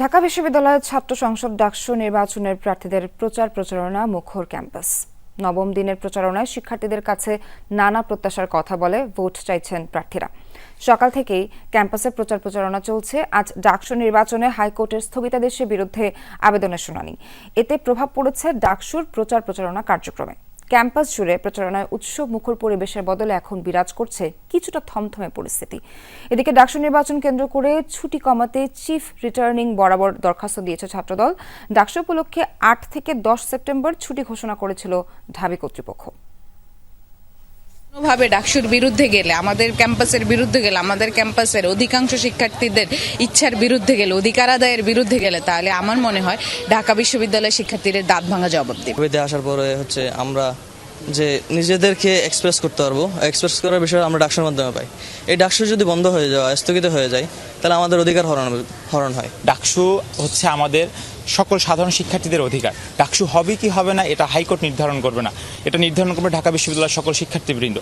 ঢাকা বিশ্ববিদ্যালয়ের ছাত্র সংসদ ডাকসু নির্বাচনের প্রার্থীদের প্রচার প্রচারণা মুখর ক্যাম্পাস। নবম দিনের প্রচারণায় শিক্ষার্থীদের কাছে নানা প্রত্যাশার কথা বলে ভোট চাইছেন প্রার্থীরা। সকাল থেকেই ক্যাম্পাসে প্রচার প্রচারণা চলছে। আজ ডাকসু নির্বাচনে হাইকোর্টের স্থগিতাদেশের বিরুদ্ধে আবেদনের শুনানি। এতে প্রভাব পড়েছে ডাকসুর প্রচার প্রচারণা কার্যক্রমে। ক্যাম্পাস জুড়ে প্রচারণায় উৎসব মুখর পরিবেশের বদলে এখন বিরাজ করছে কিছুটা থমথমে পরিস্থিতি। এদিকে ডাকসু নির্বাচন কেন্দ্র করে ছুটি কমাতে চিফ রিটার্নিং বরাবর দরখাস্ত দিয়েছে ছাত্রদল। ডাকসু উপলক্ষে আট থেকে দশ সেপ্টেম্বর ছুটি ঘোষণা করেছিল ঢাবি কর্তৃপক্ষ। ভাবে ডাকসুর বিরুদ্ধে গেলে আমাদের ক্যাম্পাসের বিরুদ্ধে গেলে আমাদের ক্যাম্পাসের অধিকাংশ শিক্ষার্থীদের ইচ্ছার বিরুদ্ধে গেলে অধিকার আদায়ের বিরুদ্ধে গেলে তাহলে আমার মনে হয় ঢাকা বিশ্ববিদ্যালয়ের শিক্ষার্থীদের দাঁত ভাঙা জবাব দেবে। আসার পরে হচ্ছে আমরা যে নিজেদেরকে এক্সপ্রেস করতে পারব। এক্সপ্রেস করার বিষয়ে আমরা ডাকসুর মাধ্যমে পাই। এই ডাকসু যদি বন্ধ হয়ে যাওয়া স্থগিত হয়ে যায় তাহলে আমাদের অধিকার হরণ হরণ হয়। ডাকসু হচ্ছে আমাদের সকল সাধারণ শিক্ষার্থীদের অধিকার। ডাকসু হবে কি হবে না এটা হাইকোর্ট নির্ধারণ করবে না। এটা নির্ধারণ করবে ঢাকা বিশ্ববিদ্যালয়ের সকল শিক্ষার্থীবৃন্দ।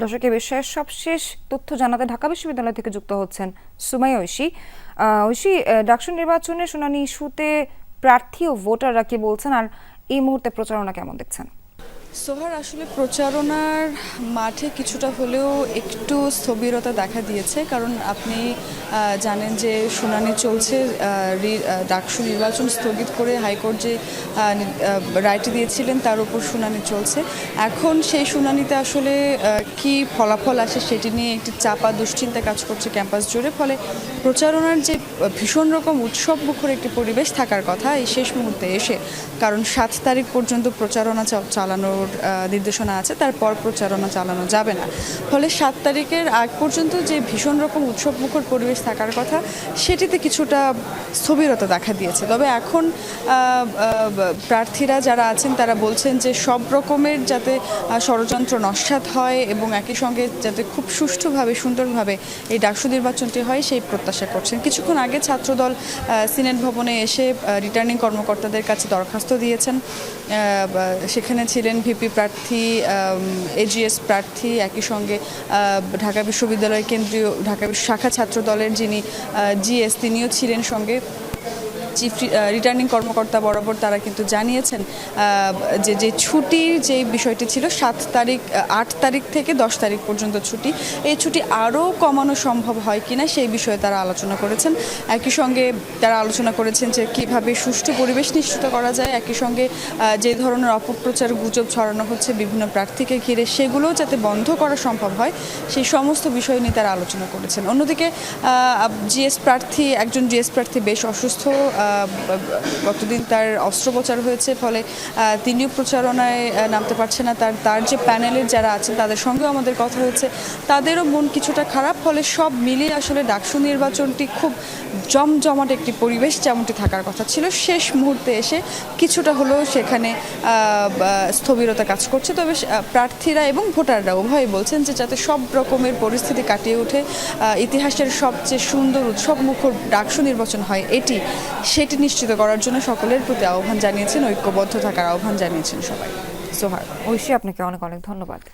দর্শক এ বিষয়ে সবশেষ তথ্য জানাতে ঢাকা বিশ্ববিদ্যালয় থেকে যুক্ত হচ্ছেন সুমাই ঐশী। ঐশী ডাকসু নির্বাচনের শুনানি ইস্যুতে প্রার্থী ও ভোটাররা কি বলছেন? আর এই মুহূর্তে প্রচারণা কেমন দেখছেন? সোহার, আসলে প্রচারণার মাঠে কিছুটা হলেও একটু স্থবিরতা দেখা দিয়েছে। কারণ আপনি জানেন যে শুনানি চলছে ডাকসু নির্বাচন স্থগিত করে হাইকোর্ট যে রায়টি দিয়েছিলেন তার উপর শুনানি চলছে। এখন সেই শুনানিতে আসলে কি ফলাফল আসে সেটি নিয়ে একটি চাপা দুশ্চিন্তা কাজ করছে ক্যাম্পাস জুড়ে। ফলে প্রচারণার যে ভীষণ রকম উৎসব মুখর একটি পরিবেশ থাকার কথা, এই শেষ মুহূর্তে এসে, কারণ সাত তারিখ পর্যন্ত প্রচারণা চা- আহ, নির্দেশনা আছে তারপর প্রচারণা চালানো যাবে না। ফলে সাত তারিখের আগ পর্যন্ত যে ভীষণ রকম উৎসব মুখর পরিবেশ থাকার কথা সেটিতে কিছুটা স্থবিরতা দেখা দিয়েছে। তবে এখন প্রার্থীরা যারা আছেন তারা বলছেন যে সব রকমের যাতে ষড়যন্ত্র নস্বাত হয় এবং একই সঙ্গে যাতে খুব সুষ্ঠুভাবে সুন্দরভাবে এই ডাকসু নির্বাচনটি হয় সেই প্রত্যাশা করছেন। কিছুক্ষণ আগে ছাত্রদল সিনেট ভবনে এসে রিটার্নিং কর্মকর্তাদের কাছে দরখাস্ত দিয়েছেন। সেখানে ছিলেন ভিপি প্রার্থী এজিএস প্রার্থী, একই সঙ্গে ঢাকা বিশ্ববিদ্যালয় কেন্দ্রীয়, ঢাকা শাখা ছাত্র দলের যিনি জিএস তিনিও ছিলেন সঙ্গে। চিফ রিটার্নিং কর্মকর্তা বরাবর তারা কিন্তু জানিয়েছেন যে যে ছুটির যে বিষয়টি ছিল, সাত তারিখ আট তারিখ থেকে দশ তারিখ পর্যন্ত ছুটি। এই ছুটি আরও কমানো সম্ভব হয় কিনা সেই বিষয়ে তারা আলোচনা করেছেন। একই সঙ্গে তারা আলোচনা করেছেন যে, কীভাবে সুষ্ঠু পরিবেশ নিশ্চিত করা যায়। একই সঙ্গে যে ধরনের অপপ্রচার গুজব ছড়ানো হচ্ছে বিভিন্ন প্রার্থীকে ঘিরে, সেগুলোও যাতে বন্ধ করা সম্ভব হয়, সেই সমস্ত বিষয় নিয়ে তারা আলোচনা করেছেন। অন্যদিকে জিএস প্রার্থী, একজন জিএস প্রার্থী বেশ অসুস্থ গতদিন তার অস্ত্রোপচার হয়েছে, ফলে তিনিও প্রচারণায় নামতে পারছে না। তার তার যে প্যানেলের যারা আছেন, তাদের সঙ্গেও আমাদের কথা হয়েছে। তাদেরও মন কিছুটা খারাপ, ফলে সব মিলিয়ে আসলে ডাকসু নির্বাচনটি খুব জমজমাট একটি পরিবেশ যেমনটি থাকার কথা ছিল। শেষ মুহূর্তে এসে কিছুটা হলেও সেখানে স্থবিরতা কাজ করছে। তবে প্রার্থীরা এবং ভোটাররা উভয়ই বলছেন যে, যাতে সব রকমের পরিস্থিতি কাটিয়ে উঠে ইতিহাসের সবচেয়ে সুন্দর উৎসব, মুখর ডাকসু নির্বাচন হয় এটি। সেটি নিশ্চিত করার জন্য সকলের প্রতি আহ্বান জানিয়েছেন, ঐক্যবদ্ধ থাকার আহ্বান জানিয়েছেন সবাই। সোহার ঐশী, আপনাকে অনেক অনেক ধন্যবাদ।